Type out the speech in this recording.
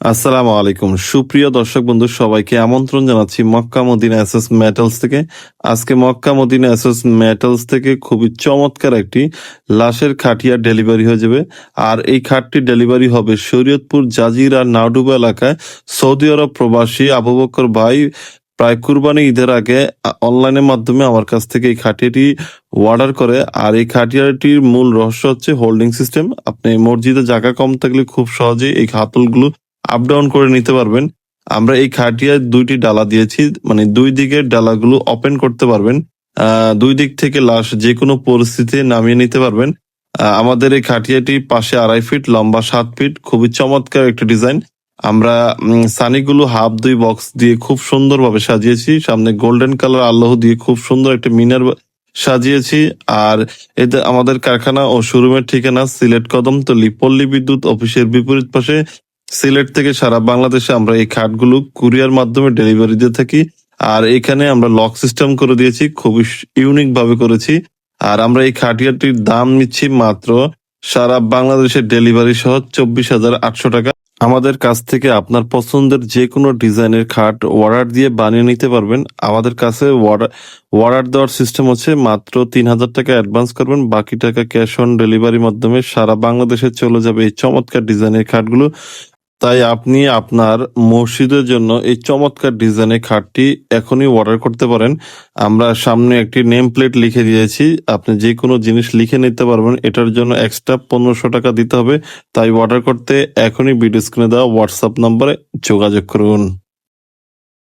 আসসালামু আলাইকুম। সুপ্রিয় দর্শক বন্ধু, সবাইকে আমন্ত্রণ জানাচ্ছি মক্কা মদিনা এসএস মেটালস থেকে। আজকে মক্কা মদিনা এসএস মেটালস থেকে খুবই চমৎকার একটি লাশের খাটিয়া ডেলিভারি হয়ে যাবে। আর এই খাটটি ডেলিভারি হবে শরীয়তপুর, জাজিরা নাউডুবা এলাকায়। সৌদি আরব প্রবাসী আবু বকর ভাই প্রায় কুরবানি ঈদের আগে অনলাইনের মাধ্যমে আমার কাছ থেকে এই খাটিয়াটি অর্ডার করে। আর এই খাটিয়াটির মূল রহস্য হচ্ছে হোল্ডিং সিস্টেম। আপনি মসজিদে জায়গা কম থাকলে খুব সহজেই এই হাতলগুলো আপ ডাউন করে নিতে পারবেন। আমরা এই খাটিয়ায় দুইটি ডালা দিয়েছি মানে দুই দিকের ডালাগুলো ওপেন করতে পারবেন। দুই দিক থেকে লাশ যে কোনো পরিস্থিতিতে নামিয়ে নিতে পারবেন। আমাদের এই খাটিয়াটি পাশে আড়াই ফিট লম্বা সাত ফিট খুবই চমৎকার একটা ডিজাইন আমরা সানিগুলো হাফ দুই বক্স দিয়ে খুব সুন্দরভাবে সাজিয়েছি। সামনে গোল্ডেন কালার আল্লাহ দিয়ে খুব সুন্দর একটা মিনার সাজিয়েছি। আর এতে আমাদের কারখানা ও শোরুমের ঠিকানা সিলেট কদম কদমতলি পল্লী বিদ্যুৎ অফিসের বিপরীত পাশে। সিলেট থেকে সারা বাংলাদেশে আমরা এই খাটগুলো কুরিয়ার মাধ্যমে ডেলিভারি দিয়ে থাকি। আর এখানে আমরা লক সিস্টেম করে দিয়েছি, খুবই ইউনিক ভাবে করেছি। আর আমরা এই খাটিয়াটির দাম নিচ্ছি মাত্র সারা বাংলাদেশের ডেলিভারি সহ চব্বিশ হাজার আটশো টাকা। আমাদের কাছ থেকে আপনার পছন্দের যে কোনো ডিজাইনের খাট অর্ডার দিয়ে বানিয়ে নিতে পারবেন। আমাদের কাছে অর্ডার দেওয়ার সিস্টেম হচ্ছে মাত্র তিন হাজার টাকা অ্যাডভান্স করবেন, বাকি টাকা ক্যাশ অন ডেলিভারির মাধ্যমে সারা বাংলাদেশে চলে যাবে এই চমৎকার ডিজাইনের খাটগুলো। তাই আপনি আপনার মসজিদের জন্য এই চমৎকার ডিজাইনের খাটটি এখনই অর্ডার করতে পারেন। আমরা সামনে একটি নেম প্লেট লিখে দিয়েছি। আপনি যে কোনো জিনিস লিখে নিতে পারবেন। এটার জন্য এক্সট্রা পনেরোশো টাকা দিতে হবে। তাই অর্ডার করতে এখনই ভিডিও স্ক্রিনে দেওয়া হোয়াটসঅ্যাপ নম্বরে যোগাযোগ করুন।